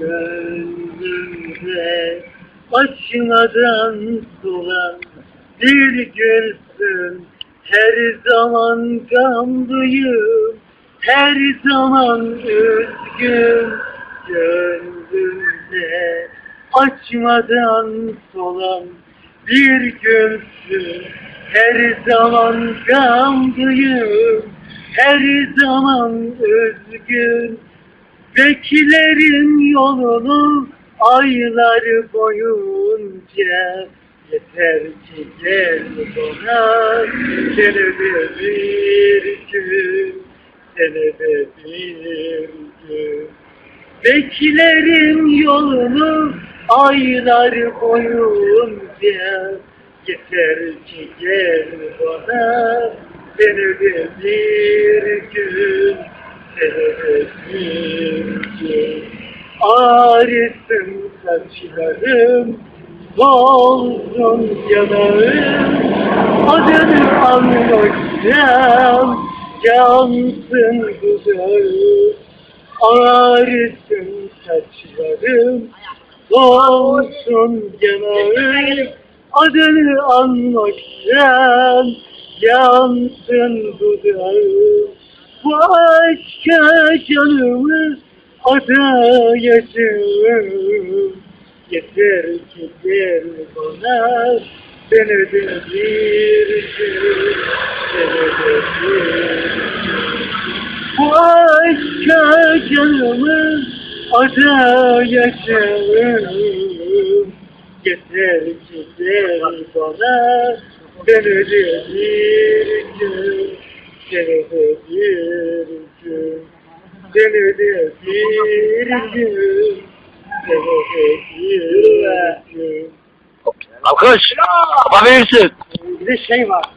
Gönlümde açmadan solan bir gülsün Her zaman gamlıyım, her zaman üzgün Gönlümde açmadan solan bir gülsün Her zaman gamlıyım, her zaman üzgün Beklerim yolunu aylar boyunca Yeter ki gel bana. Senede bir gün Senede bir gün. Beklerim yolunu aylar boyunca Yeter ki gel bana. Senede bir gün Senede bir gün Ağrısın saçlarım Dolsun yanağım. Adını anlatacağım Yansın dudağım Ağrısın saçlarım Dolsun yanağım. Adını anmaktan Yansın dudağım Bu aşka canımı adayacağım Yeter ki gel bana. Gün Senede bir gün Bu aşka canımı adayacağım Yeter ki gel bana. Senede bir gün Senede bir Senede bir gün Alkış. Yapabilirsin. Bir de şey var